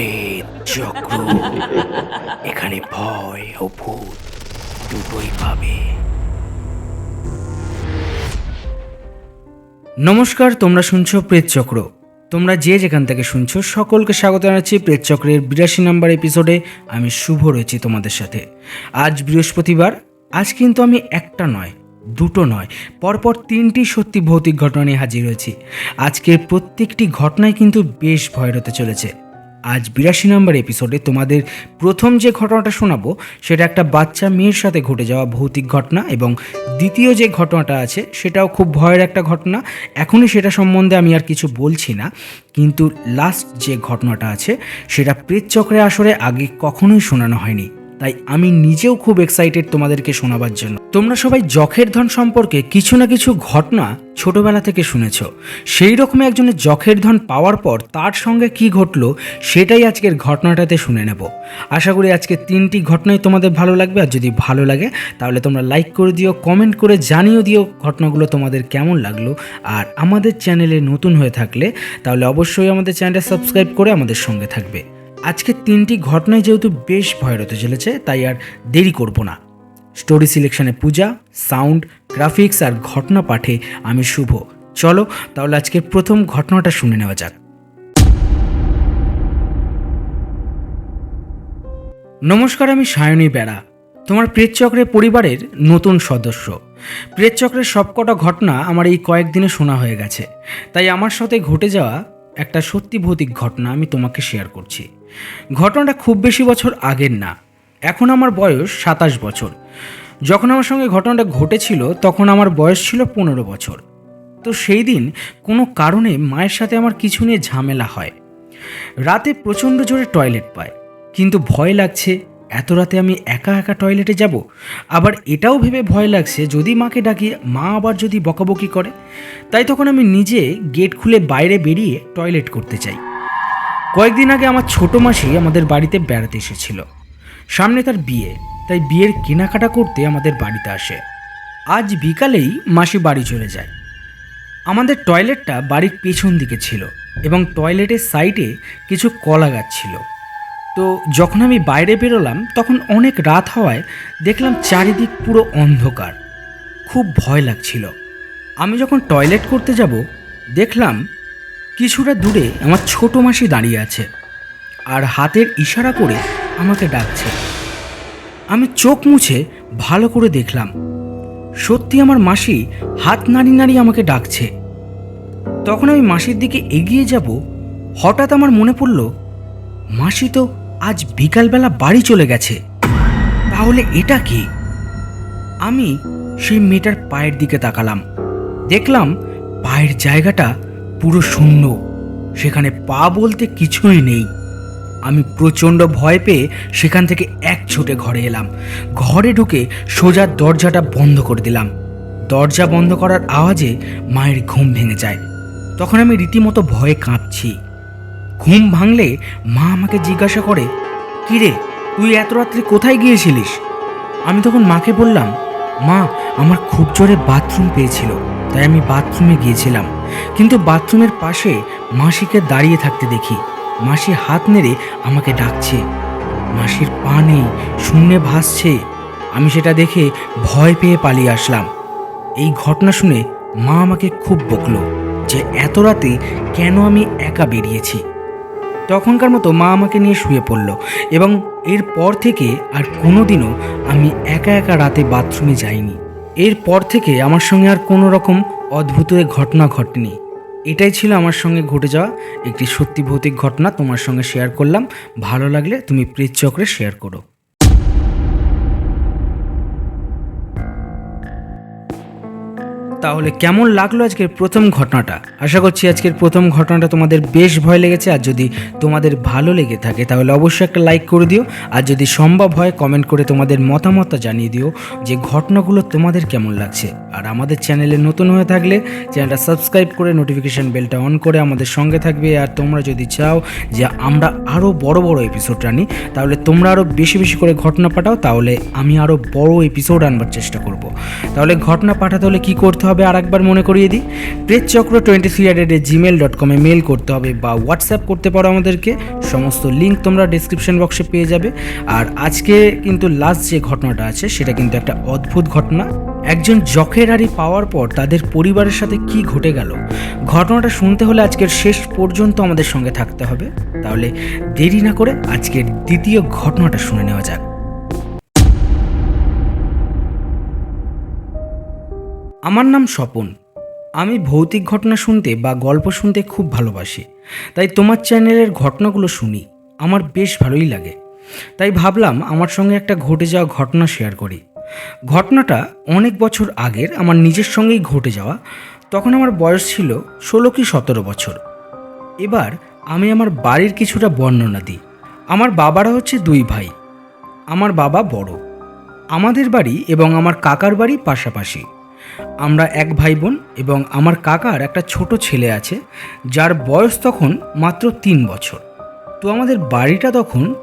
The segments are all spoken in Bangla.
প্রেত চক্র এখানে ভয় ও ভূত দুটোই পাবে। নমস্কার, তোমরা শুনছো প্রেত চক্র। তোমরা যে যেখান থেকে শুনছো, সকলকে স্বাগত জানাচ্ছি প্রেত চক্রের বিরাশি নম্বর এপিসোডে আমি শুভ রয়েছি তোমাদের সাথে। আজ বৃহস্পতিবার, আজ কিন্তু আমি একটা নয়, দুটো নয়, পরপর তিনটি সত্যি ভৌতিক ঘটনা নিয়ে হাজির হয়েছি। আজকের প্রত্যেকটি ঘটনায় কিন্তু বেশ ভয় হতে চলেছে। আজ বিরাশি নম্বর এপিসোডে তোমাদের প্রথম যে ঘটনাটা শোনাবো, সেটা একটা বাচ্চা মেয়ের সাথে ঘটে যাওয়া ভৌতিক ঘটনা এবং দ্বিতীয় যে ঘটনাটা আছে, সেটাও খুব ভয়ের একটা ঘটনা। এখনই সেটা সম্বন্ধে আমি আর কিছু বলছি না, কিন্তু লাস্ট যে ঘটনাটা আছে, সেটা প্রেতচক্রে আসরে আগে কখনোই শোনানো হয়নি। তাই আমি নিজেও খুব এক্সাইটেড তোমাদেরকে শোনাবার জন্য। তোমরা সবাই যখের ধন সম্পর্কে কিছু না কিছু ঘটনা ছোটবেলা থেকে শুনেছ। সেই রকম একজনের যখের ধন পাওয়ার পর তার সঙ্গে কি ঘটলো সেটাই আজকের ঘটনাটাতে শুনে নেব। আশা করি আজকে তিনটি ঘটনাই তোমাদের ভালো লাগবে, আর যদি ভালো লাগে, তাহলে তোমরা লাইক করে দিও কমেন্ট করে জানিয়ে দিও ঘটনাগুলো তোমাদের কেমন লাগল। আর আমাদের চ্যানেলে নতুন হয়ে থাকলে তাহলে অবশ্যই আমাদের চ্যানেলটা সাবস্ক্রাইব করে আমাদের সঙ্গে থাকবে। আজকে তিনটি ঘটনায় যেহেতু বেশ ভয়ের হতে চলেছে তাই আর দেরি করব না। স্টোরি সিলেকশনে পূজা, সাউন্ড, গ্রাফিক্স আর ঘটনা পাঠে আমি শুভ। চলো তাহলে আজকের প্রথম ঘটনাটা শুনে নেওয়া যাক। নমস্কার, আমি সায়নী বেড়া, তোমার প্রেতচক্রের পরিবারের নতুন সদস্য। প্রেতচক্রের সবকটা ঘটনা আমার এই কয়েকদিনে শোনা হয়ে গেছে, তাই আমার সাথে ঘটে যাওয়া একটা সত্যি ভৌতিক ঘটনা আমি তোমাকে শেয়ার করছি। ঘটনাটা খুব বেশি বছর আগের না। এখন আমার বয়স সাতাশ বছর। যখন আমার সঙ্গে ঘটনাটা ঘটেছিল, তখন আমার বয়স ছিল পনেরো বছর। তো সেই দিন কোনো কারণে মায়ের সাথে আমার কিছু নিয়ে ঝামেলা হয়। রাতে প্রচণ্ড জোরে টয়লেট পায়। কিন্তু ভয় লাগছে, এত রাতে আমি একা একা টয়লেটে যাব? আবার এটাও ভেবে ভয় লাগছে, যদি মাকে ডাকি, মা আবার যদি বকাবকি করে? তাই তখন আমি নিজে গেট খুলে বাইরে বেরিয়ে টয়লেট করতে চাই। কয়েকদিন আগে আমার ছোট মাসি আমাদের বাড়িতে বেড়াতে এসেছিল। সামনে তার বিয়ে, তাই বিয়ের কেনাকাটা করতে আমাদের বাড়িতে আসে। আজ বিকালেই মাসি বাড়ি চলে যায়। আমাদের টয়লেটটা বাড়ির পেছন দিকে ছিল এবং টয়লেটের সাইডে কিছু কলা গাছ ছিল। তো যখন আমি বাইরে বেরোলাম, তখন অনেক রাত হওয়ায় দেখলাম চারিদিক পুরো অন্ধকার। খুব ভয় লাগছিল। আমি যখন টয়লেট করতে যাব, দেখলাম কিছুটা দূরে আমার ছোট মাসি দাঁড়িয়ে আছে আর হাতের ইশারা করে আমাকে ডাকছে। আমি চোখ মুছে ভালো করে দেখলাম। সত্যি আমার মাসি হাত নাড়ি নাড়ি আমাকে ডাকছে। তখন আমি মাসির দিকে এগিয়ে যাব, হঠাৎ আমার মনে পড়ল, মাসি তো আজ বিকালবেলা বাড়ি চলে গেছে। তাহলে এটা কি? আমি সেই মেয়েটার পায়ের দিকে তাকালাম। দেখলাম পায়ের জায়গাটা পুরো শূন্য। সেখানে পা বলতে কিছুই নেই। আমি প্রচণ্ড ভয় পেয়ে সেখান থেকে এক ছুটে ঘরে এলাম। ঘরে ঢুকে সোজা দরজাটা বন্ধ করে দিলাম। দরজা বন্ধ করার আওয়াজে মায়ের ঘুম ভেঙে যায়। তখন আমি রীতিমতো ভয়ে কাঁপছি। ঘুম ভাঙলে মা আমাকে জিজ্ঞাসা করে কিরে তুই এত রাত্রে কোথায় গিয়েছিলিস? আমি তখন মাকে বললাম, মা, আমার খুব জোরে বাথরুম পেয়েছিল, তাই আমি বাথরুমে গিয়েছিলাম। কিন্তু বাথরুমের পাশে মাসিকে দাঁড়িয়ে থাকতে দেখি। মাসি হাত নেড়ে আমাকে ডাকছে। মাসির পা নেই, শূন্যে ভাসছে। আমি সেটা দেখে ভয় পেয়ে পালিয়ে আসলাম। এই ঘটনা শুনে মা আমাকে খুব বকল যে এত রাতে কেন আমি একা বেরিয়েছি। তখনকার মতো মা আমাকে নিয়ে শুয়ে পড়ল এবং এরপর থেকে আর কোনোদিনও আমি একা একা রাতে বাথরুমে যাইনি। এরপর থেকে আমার সঙ্গে আর কোনো রকম অদ্ভুত ঘটনা ঘটেনি। এটাই ছিল আমার সঙ্গে ঘটে যাওয়া একটি সত্যি ভৌতিক ঘটনা। তোমার সঙ্গে শেয়ার করলাম। ভালো লাগলে তুমি প্রিজ চক্রে শেয়ার করো। তাহলে কেমন লাগল আজকের প্রথম ঘটনাটা? আশা করছি আজকের প্রথম ঘটনাটা তোমাদের বেশ ভয় লেগেছে, আর যদি তোমাদের ভালো লেগে থাকে তাহলে অবশ্যই একটা লাইক করে দিও, আর যদি সম্ভব হয় কমেন্ট করে তোমাদের মতামতটা জানিয়ে দিও যে ঘটনাগুলো তোমাদের কেমন লাগছে। আর আমাদের চ্যানেলে নতুন হয়ে থাকলে চ্যানেলটা সাবস্ক্রাইব করে নোটিফিকেশান বেলটা অন করে আমাদের সঙ্গে থাকবে, আর তোমরা যদি চাও যে আমরা আরও বড় বড় এপিসোড আনি, তাহলে তোমরা আরও বেশি বেশি করে ঘটনা পাঠাও, তাহলে আমি আরও বড় এপিসোড আনবার চেষ্টা করব। তাহলে ঘটনা পাঠাতে হলে কী করতে হবে আর একবার মনে করিয়ে দিই। প্রেস চক্র twenty three at gmail dot কমে মেল করতে হবে বা হোয়াটসঅ্যাপ করতে পারো আমাদেরকে। সমস্ত লিঙ্ক তোমরা ডিসক্রিপশন বক্সে পেয়ে যাবে। আর আজকে কিন্তু লাস্ট যে ঘটনাটা আছে, সেটা কিন্তু একটা অদ্ভুত ঘটনা। একজন জখের হারি পাওয়ার পর তাদের পরিবারের সাথে কি ঘটে গেল? ঘটনাটা শুনতে হলে আজকের শেষ পর্যন্ত আমাদের সঙ্গে থাকতে হবে। তাহলে দেরি না করে আজকের দ্বিতীয় ঘটনাটা শুনে নেওয়া যাক। আমার নাম স্বপন। আমি ভৌতিক ঘটনা শুনতে বা গল্প শুনতে খুব ভালোবাসি। তাই তোমার চ্যানেলের ঘটনাগুলো শুনি, আমার বেশ ভালোই লাগে। তাই ভাবলাম আমার সঙ্গে একটা ঘটে যাওয়া ঘটনা শেয়ার করি। ঘটনাটা অনেক বছর আগের, আমার নিজের সঙ্গেই ঘটে যাওয়া। তখন আমার বয়স ছিল ষোলো কি সতেরো বছর। এবার আমি আমার বাড়ির কিছুটা বর্ণনা দিই। আমার বাবারা হচ্ছে দুই ভাই। আমার বাবা বড়। আমাদের বাড়ি এবং আমার কাকার বাড়ি পাশাপাশি। আমরা এক ভাই বোন এবং আমার কাকার একটা ছোট ছেলে আছে, যার বয়স তখন মাত্র তিন বছর। তো আমাদের বাড়িটা তখন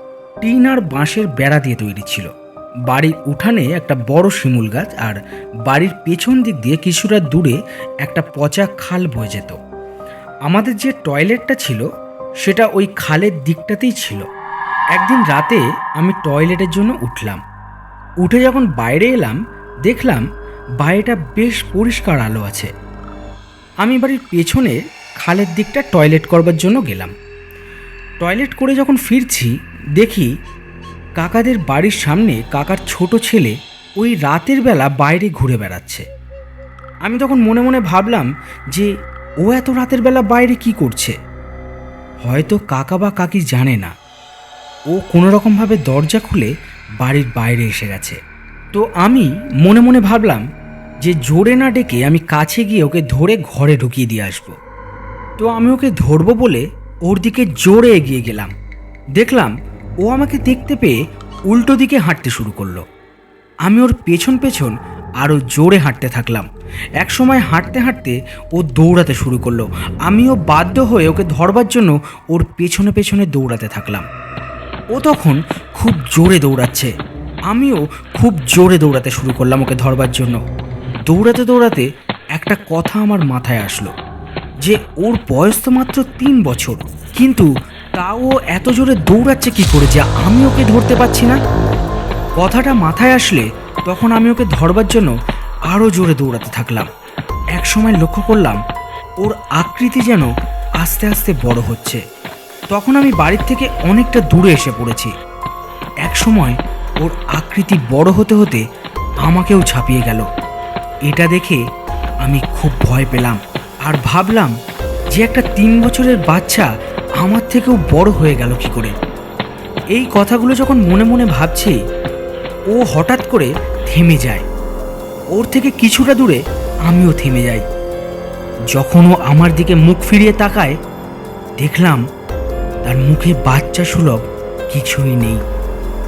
টিন আর বাঁশের বেড়া দিয়ে তৈরি ছিল। বাড়ির উঠানে একটা বড় শিমুল গাছ আর বাড়ির পেছন দিক দিয়ে কিছুটা দূরে একটা পচা খাল বয়ে যেত। আমাদের যে টয়লেটটা ছিল, সেটা ওই খালের দিকটাতেই ছিল। একদিন রাতে আমি টয়লেটের জন্য উঠলাম। উঠে যখন বাইরে এলাম, দেখলাম বাইরেটা বেশ পরিষ্কার আলো আছে। আমি বাড়ির পেছনে খালের দিকটা টয়লেট করবার জন্য গেলাম। টয়লেট করে যখন ফিরছি, দেখি কাকাদের বাড়ির সামনে কাকার ছোট ছেলে ওই রাতের বেলা বাইরে ঘুরে বেড়াচ্ছে। আমি তখন মনে মনে ভাবলাম যে, ও এত রাতের বেলা বাইরে কি করছে? হয়তো কাকা বা কাকি জানে না। ও কোনো রকমভাবে দরজা খুলে বাড়ির বাইরে এসে গেছে। তো আমি মনে মনে ভাবলাম যে জোরে না ডেকে আমি কাছে গিয়ে ওকে ধরে ঘরে ঢুকিয়ে দিয়ে আসব। তো আমি ওকে ধরবো বলে ওর দিকে জোরে এগিয়ে গেলাম। দেখলাম ও আমাকে দেখতে পেয়ে উল্টো দিকে হাঁটতে শুরু করল। আমি ওর পেছন পেছন আরও জোরে হাঁটতে থাকলাম। এক সময় হাঁটতে হাঁটতে ও দৌড়াতে শুরু করল। আমিও বাধ্য হয়ে ওকে ধরবার জন্য ওর পেছনে পেছনে দৌড়াতে থাকলাম। ও তখন খুব জোরে দৌড়াচ্ছে। আমিও খুব জোরে দৌড়াতে শুরু করলাম ওকে ধরবার জন্য। দৌড়াতে দৌড়াতে একটা কথা আমার মাথায় আসলো, যে ওর বয়স তো মাত্র তিন বছর, কিন্তু তাও এত জোরে দৌড়াচ্ছে কি করে যে আমি ওকে ধরতে পারছি না? কথাটা মাথায় আসলে তখন আমি ওকে ধরবার জন্য আরও জোরে দৌড়াতে থাকলাম। এক সময় লক্ষ্য করলাম, ওর আকৃতি যেন আস্তে আস্তে বড় হচ্ছে। তখন আমি বাড়ির থেকে অনেকটা দূরে এসে পড়েছি। এক সময় ওর আকৃতি বড় হতে হতে আমাকেও ছাপিয়ে গেল। এটা দেখে আমি খুব ভয় পেলাম আর ভাবলাম যে একটা তিন বছরের বাচ্চা আমার থেকেও বড় হয়ে গেল কি করে। এই কথাগুলো যখন মনে মনে ভাবছি, ও হঠাৎ করে থেমে যায়। ওর থেকে কিছুটা দূরে আমিও থেমে যাই। যখন ও আমার দিকে মুখ ফিরিয়ে তাকায়, দেখলাম তার মুখে বাচ্চা সুলভ কিছুই নেই।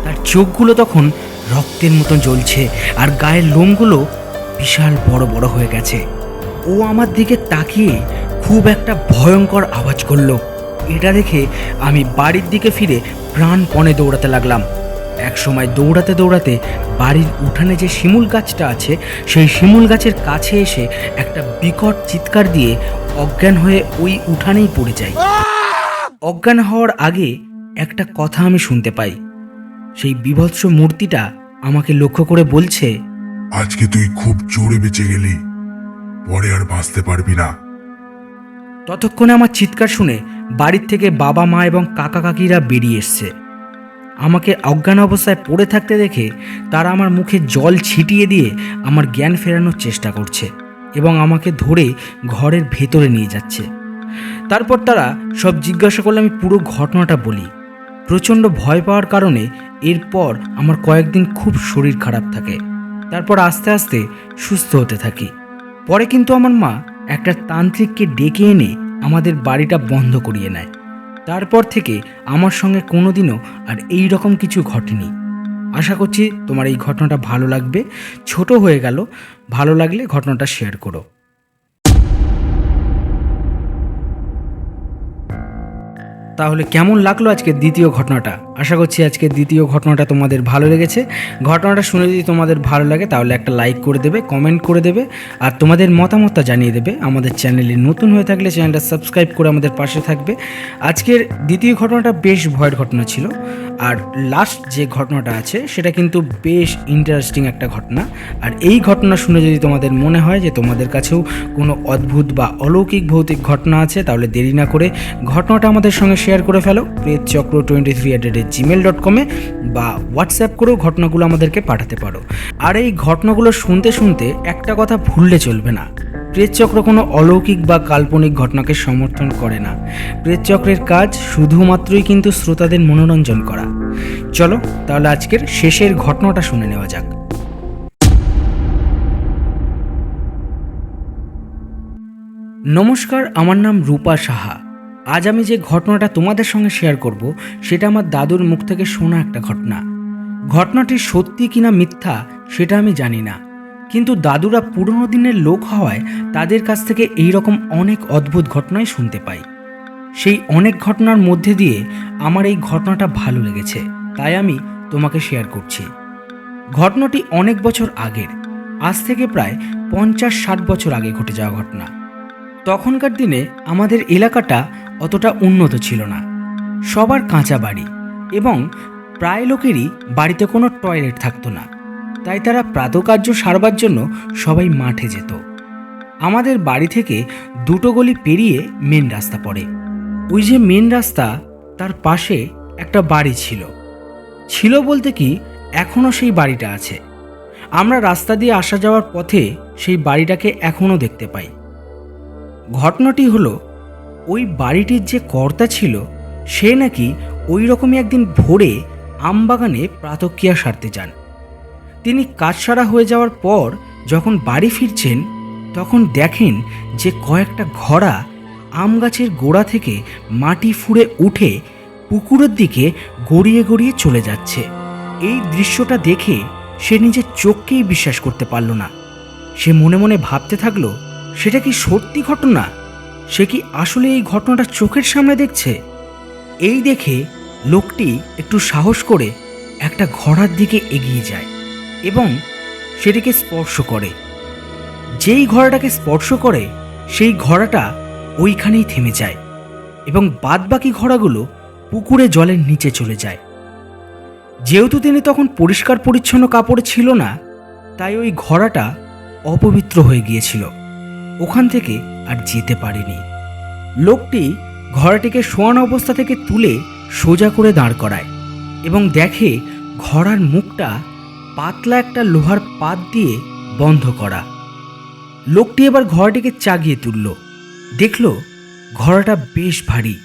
তার চোখগুলো তখন রক্তের মতো জ্বলছে আর গায়ের লোমগুলো বিশাল বড় বড় হয়ে গেছে। ও আমার দিকে তাকিয়ে খুব একটা ভয়ঙ্কর আওয়াজ করল। এটা দেখে আমি বাড়ির দিকে ফিরে প্রাণপণে দৌড়াতে লাগলাম। এক সময় দৌড়াতে দৌড়াতে বাড়ির উঠানে যে শিমুল গাছটা আছে, সেই শিমুল গাছের কাছে এসে একটা বিকট চিৎকার দিয়ে অজ্ঞান হয়ে ওই উঠানেই পড়ে যাই। অজ্ঞান হওয়ার আগে একটা কথা আমি শুনতে পাই। সেই বিভৎস মূর্তিটা আমাকে লক্ষ্য করে বলছে আজকে তুই খুব জোরে বেঁচে গেলি পরে আর বাঁচতে পারবি না। ততক্ষণে আমার চিৎকার শুনে বাড়ির থেকে বাবা মা এবং কাকা কাকিরা বেরিয়ে এসছে। আমাকে অজ্ঞান অবস্থায় পড়ে থাকতে দেখে তারা আমার মুখে জল ছিটিয়ে দিয়ে আমার জ্ঞান ফেরানোর চেষ্টা করছে এবং আমাকে ধরে ঘরের ভেতরে নিয়ে যাচ্ছে। তারপর তারা সব জিজ্ঞাসা করলে আমি পুরো ঘটনাটা বলি। প্রচণ্ড ভয় পাওয়ার কারণে এরপর আমার কয়েকদিন খুব শরীর খারাপ থাকে। তারপর আস্তে আস্তে সুস্থ হতে থাকি। পরে কিন্তু আমার মা একটা তান্ত্রিককে ডেকে এনে আমাদের বাড়িটা বন্ধ করিয়ে নেয়। তারপর থেকে আমার সঙ্গে কোনোদিনও আর এই রকম কিছু ঘটেনি। আশা করছি তোমার এই ঘটনাটা ভালো লাগবে। ছোট হয়ে গেল। ভালো লাগলে ঘটনাটা শেয়ার করো। তাহলে কেমন লাগল আজকে দ্বিতীয় ঘটনাটা? আশা করছি আজকে দ্বিতীয় ঘটনাটা তোমাদের ভালো লেগেছে। ঘটনাটা শুনে যদি তোমাদের ভালো লাগে, তাহলে একটা লাইক করে দেবে কমেন্ট করে দেবে, আর তোমাদের মতামতটা জানিয়ে দেবে। আমাদের চ্যানেলে নতুন হয়ে থাকলে চ্যানেলটা সাবস্ক্রাইব করে আমাদের পাশে থাকবে। আজকের দ্বিতীয় ঘটনাটা বেশ ভয়ের ঘটনা ছিল, আর লাস্ট যে ঘটনাটা আছে, সেটা কিন্তু বেশ ইন্টারেস্টিং একটা ঘটনা। আর এই ঘটনা শুনে যদি তোমাদের মনে হয় যে তোমাদের কাছেও কোনো অদ্ভুত বা অলৌকিক ভৌতিক ঘটনা আছে, তাহলে দেরি না করে ঘটনাটা আমাদের সঙ্গে শেয়ার করে ফেলো। প্রেত চক্র twenty three at gmail dot কমে বা হোয়াটসঅ্যাপ করেও ঘটনাগুলো আমাদেরকে পাঠাতে পারো। আর এই ঘটনাগুলো শুনতে শুনতে একটা কথা ভুললে চলবে না। প্রেতচক্র কোনো অলৌকিক বা কাল্পনিক ঘটনাকে সমর্থন করে না। প্রেতচক্রের কাজ শুধুমাত্রই কিন্তু শ্রোতাদের মনোরঞ্জন করা। চলো তাহলে আজকের শেষের ঘটনাটা শুনে নেওয়া যাক। নমস্কার, আমার নাম রূপা সাহা। আজ আমি যে ঘটনাটা তোমাদের সঙ্গে শেয়ার করব, সেটা আমার দাদুর মুখ থেকে শোনা একটা ঘটনা। ঘটনাটি সত্যি কিনা মিথ্যা, সেটা আমি জানি না। কিন্তু দাদুরা পুরনো দিনের লোক হওয়ায় তাদের কাছ থেকে এই রকম অনেক অদ্ভুত ঘটনাই শুনতে পাই। সেই অনেক ঘটনার মধ্যে দিয়ে আমার এই ঘটনাটা ভালো লেগেছে, তাই আমি তোমাকে শেয়ার করছি। ঘটনাটি অনেক বছর আগের, আজ থেকে প্রায় পঞ্চাশ ষাট বছর আগে ঘটে যাওয়া ঘটনা। তখনকার দিনে আমাদের এলাকাটা অতটা উন্নত ছিল না। সবার কাঁচা বাড়ি এবং প্রায় লোকেরই বাড়িতে কোনো টয়লেট থাকতো না। তাই তারা প্রাতকার্য সারবার জন্য সবাই মাঠে যেত। আমাদের বাড়ি থেকে দুটো গলি পেরিয়ে মেন রাস্তা পড়ে। ওই যে মেন রাস্তা, তার পাশে একটা বাড়ি ছিল। ছিল বলতে কি এখনও সেই বাড়িটা আছে। আমরা রাস্তা দিয়ে আসা যাওয়ার পথে সেই বাড়িটাকে এখনও দেখতে পাই। ঘটনাটি হলো ওই বাড়িটির যে কর্তা ছিল, সে নাকি ওই রকমই একদিন ভোরে আমবাগানে প্রাতক্রিয়া সারতে যান। তিনি কাজ সারা হয়ে যাওয়ার পর যখন বাড়ি ফিরছেন, তখন দেখেন যে কয়েকটা ঘোড়া আম গাছের গোড়া থেকে মাটি ফুঁড়ে উঠে পুকুরের দিকে গড়িয়ে গড়িয়ে চলে যাচ্ছে। এই দৃশ্যটা দেখে সে নিজের চোখকেই বিশ্বাস করতে পারল না। সে মনে মনে ভাবতে থাকল, সেটা কি সত্যি ঘটনা? সে কি আসলে এই ঘটনাটা চোখের সামনে দেখছে? এই দেখে লোকটি একটু সাহস করে একটা ঘোড়ার দিকে এগিয়ে যায় এবং সেটিকে স্পর্শ করে। যেই ঘোড়াটাকে স্পর্শ করে, সেই ঘোড়াটা ওইখানেই থেমে যায় এবং বাদবাকি ঘোড়াগুলো পুকুরে জলের নিচে চলে যায়। যেহেতু তিনি তখন পরিষ্কার পরিচ্ছন্ন কাপড়ে ছিল না, তাই ওই ঘোড়াটা অপবিত্র হয়ে গিয়েছিল। ওখান থেকে আর যেতে পারেনি। লোকটি ঘোড়াটিকে শোয়ানো অবস্থা থেকে তুলে সোজা করে দাঁড় করায় এবং দেখে ঘোড়ার মুখটা পাতলা একটা লোহার পাত দিয়ে বন্ধ করা। লোকটি এবার ঘোড়াটিকে চাগিয়ে তুলল। দেখল ঘোড়াটা বেশ ভারী।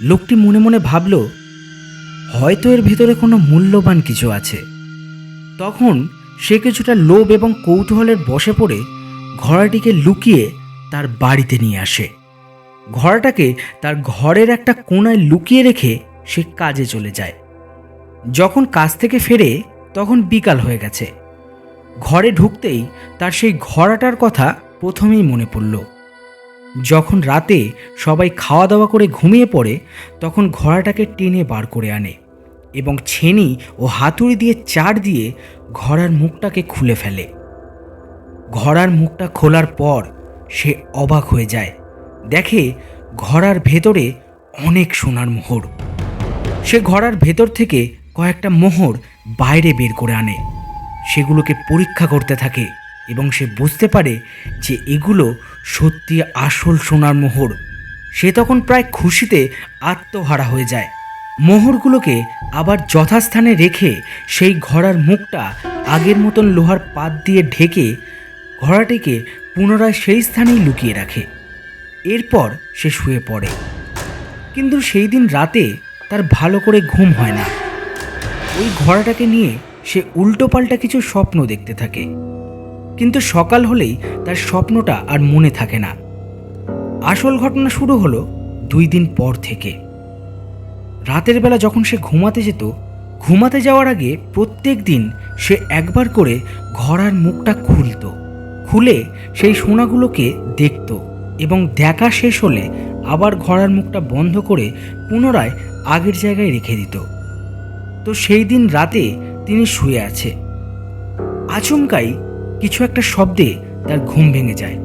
লোকটি মনে মনে ভাবল, হয়তো এর ভেতরে কোনো মূল্যবান কিছু আছে। তখন সে কিছুটা লোভ এবং কৌতূহলের বসে পড়ে ঘোড়াটিকে লুকিয়ে তার বাড়িতে নিয়ে আসে। ঘোড়াটাকে তার ঘরের একটা কোণায় লুকিয়ে রেখে সে কাজে চলে যায়। যখন কাজ থেকে ফেরে, তখন বিকাল হয়ে গেছে। ঘরে ঢুকতেই তার সেই ঘোড়াটার কথা প্রথমেই মনে পড়ল। যখন রাতে সবাই খাওয়া দাওয়া করে ঘুমিয়ে পড়ে, তখন ঘোড়াটাকে টেনে বার করে আনে এবং ছেনি ও হাতুড়ি দিয়ে চার দিয়ে ঘোড়ার মুখটাকে খুলে ফেলে। ঘোড়ার মুখটা খোলার পর সে অবাক হয়ে যায়। দেখে ঘোড়ার ভেতরে অনেক সোনার মোহর। সে ঘোড়ার ভেতর থেকে কয়েকটা মোহর বাইরে বের করে আনে। সেগুলোকে পরীক্ষা করতে থাকে এবং সে বুঝতে পারে যে এগুলো সত্যি আসল সোনার মোহর। সে তখন প্রায় খুশিতে আত্মহারা হয়ে যায়। মোহরগুলোকে আবার যথাস্থানে রেখে সেই ঘোড়ার মুখটা আগের মতন লোহার পাত দিয়ে ঢেকে ঘোড়াটিকে পুনরায় সেই স্থানেই লুকিয়ে রাখে। এরপর সে শুয়ে পড়ে। কিন্তু সেই দিন রাতে তার ভালো করে ঘুম হয় না। ওই ঘোড়াটাকে নিয়ে সে উল্টোপাল্টা কিছু স্বপ্ন দেখতে থাকে। কিন্তু সকাল হলেই তার স্বপ্নটা আর মনে থাকে না। আসল ঘটনা শুরু হলো দুই দিন পর থেকে। রাতের বেলা যখন সে ঘুমাতে যেত, ঘুমাতে যাওয়ার আগে প্রত্যেক দিন সে একবার করে ঘোড়ার মুখটা খুলত। খুলে সেই সোনাগুলোকে দেখত এবং দেখা শেষ হলে আবার ঘোড়ার মুখটা বন্ধ করে পুনরায় আগের জায়গায় রেখে দিত। তো সেই দিন রাতে তিনি শুয়ে আছে। আচমকাই কিছু একটা শব্দে তার ঘুম ভেঙে যায়।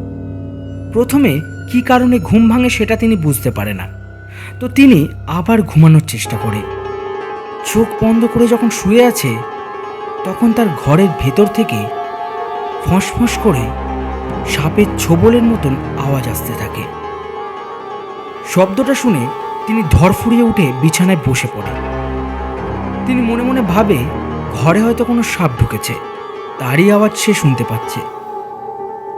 প্রথমে কি কারণে ঘুম ভাঙে সেটা তিনি বুঝতে পারে না। তো তিনি আবার ঘুমানোর চেষ্টা করে। চোখ বন্ধ করে যখন শুয়ে আছে, তখন তার ঘরের ভেতর থেকে ফোঁস করে সাপের ছোবলের মতন আওয়াজ আসতে থাকে। শব্দটা শুনে তিনি ধরফুরিয়ে উঠে বিছানায় বসে পড়ে। তিনি মনে মনে ভাবে, ঘরে হয়তো কোনো সাপ ঢুকেছে, তারই আওয়াজ সে শুনতে পাচ্ছে।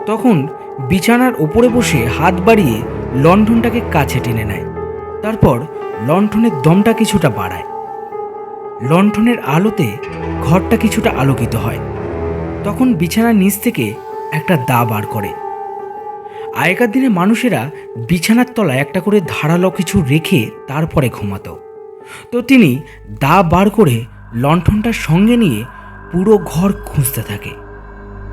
তখন বিছানার ওপরে বসে হাত বাড়িয়ে লণ্ঠনটাকে কাছে টেনে নেয়। তারপর লণ্ঠনের দমটা কিছুটা বাড়ায়। লণ্ঠনের আলোতে ঘরটা কিছুটা আলোকিত হয়। তখন বিছানার নিচ থেকে একটা দা বার করে। আগেকার দিনে মানুষেরা বিছানার তলায় একটা করে ধারালো কিছু রেখে তারপরে ঘুমাতো। তো তিনি দা বার করে লণ্ঠনটার সঙ্গে নিয়ে পুরো ঘর খুঁজতে থাকে।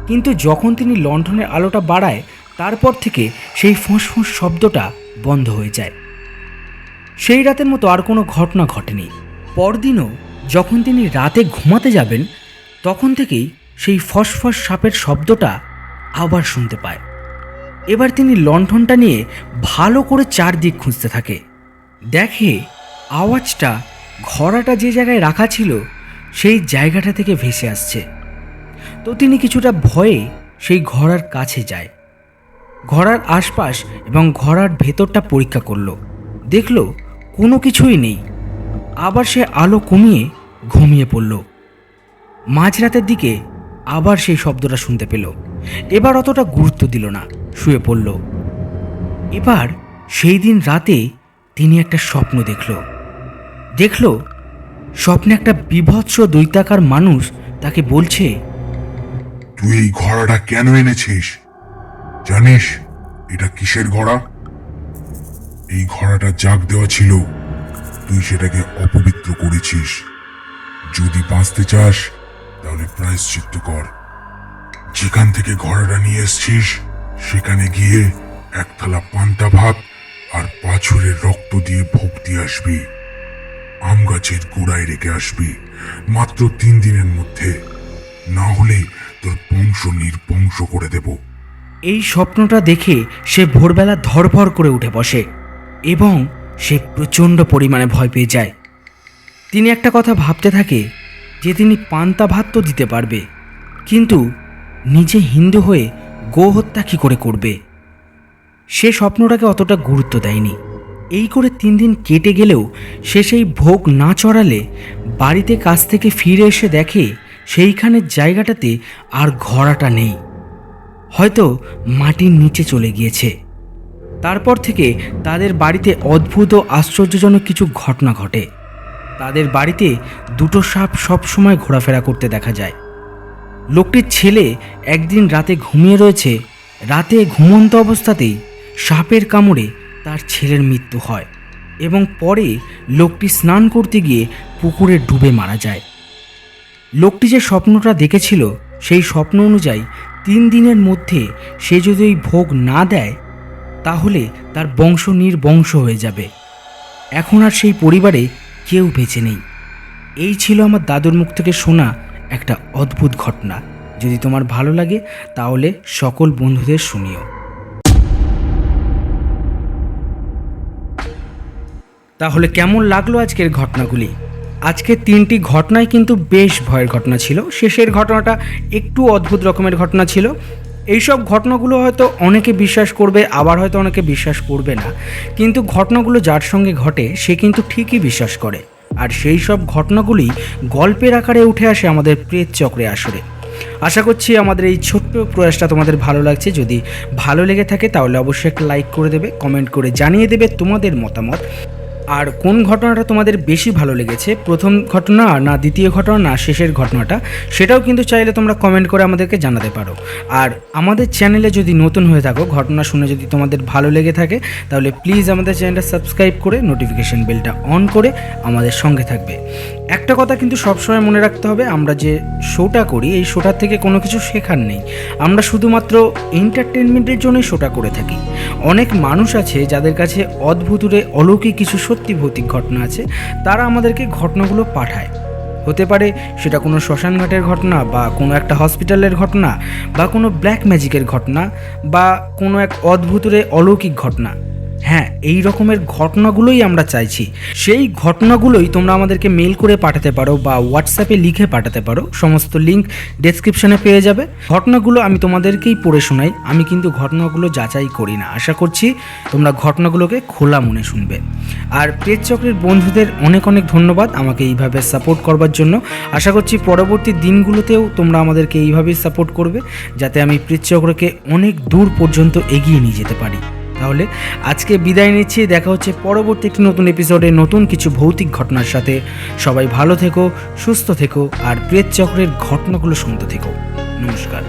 কিন্তু যখন তিনি লণ্ঠনের আলোটা বাড়ায়, তারপর থেকে সেই ফোঁস ফোঁস শব্দটা বন্ধ হয়ে যায়। সেই রাতের মতো আর কোনো ঘটনা ঘটেনি। পরদিনও যখন তিনি রাতে ঘুমাতে যাবেন, তখন থেকেই সেই ফসফস সাপের শব্দটা আবার শুনতে পায়। এবার তিনি লণ্ঠনটা নিয়ে ভালো করে চারদিক খুঁজতে থাকে। দেখে আওয়াজটা, ঘোড়াটা যে জায়গায় রাখা ছিল, সেই জায়গাটা থেকে ভেসে আসছে। তো তিনি কিছুটা ভয়ে সেই ঘোড়ার কাছে যায়। ঘোড়ার আশপাশ এবং ঘোড়ার ভেতরটা পরীক্ষা করল। দেখল কোনো কিছুই নেই। আবার সে আলো কমিয়ে ঘুমিয়ে পড়ল। মাঝরাতের দিকে আবার সেই শব্দটা শুনতে পেল। এবার অতটা গুরুত্ব দিল না, শুয়ে পড়ল। এবার সেই দিন রাতে তিনি একটা স্বপ্ন দেখল। দেখল, স্বপ্নে একটা বিভৎস দৈতাকার মানুষ তাকে বলছে, তুই এই ঘোড়াটা কেন এনেছিস? জানিস এটা কিসের ঘোড়া? এই ঘোড়াটা জাগ দেওয়া ছিল, তুই সেটাকে অপবিত্র করেছিস। যদি বাঁচতে চাস তাহলে প্রায়শ্চিত্ত কর। যেখান থেকে ঘোড়াটা নিয়ে এসছিস, সেখানে গিয়ে এক থালা পান্তা ভাত আর পাছরের রক্ত দিয়ে ভোগ দিয়ে আসবি। আম গাছের গোড়ায় রেখে আসবি। মাত্র তিন দিনের মধ্যে। না হলে তোর বংশ নির্বংশ করে দেব। এই স্বপ্নটা দেখে সে ভোরবেলা ধরভর করে উঠে বসে এবং সে প্রচণ্ড পরিমাণে ভয় পেয়ে যায়। তিনি একটা কথা ভাবতে থাকে যে তিনি পান্তা ভাত তো দিতে পারবে, কিন্তু নিজে হিন্দু হয়ে গো হত্যা কী করে করবে? সে স্বপ্নটাকে অতটা গুরুত্ব দেয়নি। এই করে তিন দিন কেটে গেলেও সে সেই ভোগ না চড়ালে বাড়িতে কাছ থেকে ফিরে এসে দেখে সেইখানের জায়গাটাতে আর ঘোড়াটা নেই। হয়তো মাটির নিচে চলে গিয়েছে। তারপর থেকে তাদের বাড়িতে অদ্ভুত ও আশ্চর্যজনক কিছু ঘটনা ঘটে। তাদের বাড়িতে দুটো সাপ সবসময় ঘোরাফেরা করতে দেখা যায়। লোকটির ছেলে একদিন রাতে ঘুমিয়ে রয়েছে। রাতে ঘুমন্ত অবস্থাতেই সাপের কামড়ে তার ছেলের মৃত্যু হয় এবং পরে লোকটি স্নান করতে গিয়ে পুকুরে ডুবে মারা যায়। লোকটি যে স্বপ্নটা দেখেছিল, সেই স্বপ্ন অনুযায়ী তিন দিনের মধ্যে সে যদি ওই ভোগ না দেয়, তাহলে তার বংশ নির্বংশ হয়ে যাবে। এখন আর সেই পরিবারে কেউ বেঁচে নেই। এই ছিল আমার দাদুর মুখ থেকে শোনা একটা অদ্ভুত ঘটনা। যদি তোমার ভালো লাগে, তাহলে সকল বন্ধুদের শুনিও। তাহলে কেমন লাগল আজকের ঘটনাগুলি? আজকে তিনটি ঘটনাই কিন্তু বেশ ভয়ের ঘটনা ছিল। শেষের ঘটনাটা একটু অদ্ভুত রকমের ঘটনা ছিল। এইসব ঘটনাগুলো হয়তো অনেকে বিশ্বাস করবে, আবার হয়তো অনেকে বিশ্বাস করবে না। কিন্তু ঘটনাগুলো যার সঙ্গে ঘটে, সে কিন্তু ঠিকই বিশ্বাস করে। আর সেই সব ঘটনাগুলি গল্পের আকারে উঠে আসে আমাদের প্রেত চক্রে আসরে। আশা করছি আমাদের এই ছোট্ট প্রয়াসটা তোমাদের ভালো লাগছে। যদি ভালো লেগে থাকে তাহলে অবশ্যই একটা লাইক করে দেবে, কমেন্ট করে জানিয়ে দেবে তোমাদের মতামত। আর কোন ঘটনাটা তোমাদের বেশি ভালো লেগেছে? প্রথম ঘটনা না দ্বিতীয় ঘটনা না শেষের ঘটনাটা, সেটাও কিন্তু চাইলে তোমরা কমেন্ট করে আমাদেরকে জানাতে পারো। আর আমাদের চ্যানেলে যদি নতুন হয়ে থাকো, ঘটনা শুনে যদি তোমাদের ভালো লেগে থাকে, তাহলে প্লিজ আমাদের চ্যানেলটা সাবস্ক্রাইব করে নোটিফিকেশন বেলটা অন করে আমাদের সঙ্গে থাকবে। একটা কথা কিন্তু সবসময় মনে রাখতে হবে, আমরা যে শোটা করি, এই শোটার থেকে কোনো কিছু শেখার নেই। আমরা শুধুমাত্র এন্টারটেনমেন্টের জন্যই শোটা করে থাকি। অনেক মানুষ আছে যাদের কাছে অদ্ভুতুরে অলৌকিক কিছু সত্যি ভৌতিক ঘটনা আছে, তারা আমাদেরকে ঘটনাগুলো পাঠায়। হতে পারে সেটা কোনো শ্মশানঘাটের ঘটনা বা কোনো একটা হসপিটালের ঘটনা বা কোনো ব্ল্যাক ম্যাজিকের ঘটনা বা কোনো এক অদ্ভুতরে অলৌকিক ঘটনা। হ্যাঁ এই রকমের ঘটনাগুলোই আমরা চাইছি। সেই ঘটনাগুলোই তোমরা আমাদেরকে মেল করে পাঠাতে পারো বা হোয়াটসঅ্যাপে লিখে পাঠাতে পারো। সমস্ত লিঙ্ক ডেসক্রিপশনে পেয়ে যাবে। ঘটনাগুলো আমি তোমাদেরকেই পড়ে শোনাই। আমি কিন্তু ঘটনাগুলো যাচাই করি না। আশা করছি তোমরা ঘটনাগুলোকে খোলা মনে শুনবে। আর প্রেত চক্রের বন্ধুদের অনেক অনেক ধন্যবাদ আমাকে এইভাবে সাপোর্ট করবার জন্য। আশা করছি পরবর্তী দিনগুলোতেও তোমরা আমাদেরকে এইভাবেই সাপোর্ট করবে, যাতে আমি প্রেত চক্রকে অনেক দূর পর্যন্ত এগিয়ে নিয়ে যেতে পারি। তাহলে আজকে বিদায় নিচ্ছি। দেখা হচ্ছে পরবর্তী একটি নতুন এপিসোডে নতুন কিছু ভৌতিক ঘটনার সাথে। সবাই ভালো থেকো, সুস্থ থেকো, আর প্রেত চক্রের ঘটনাগুলো শুনতে থেকো। নমস্কার।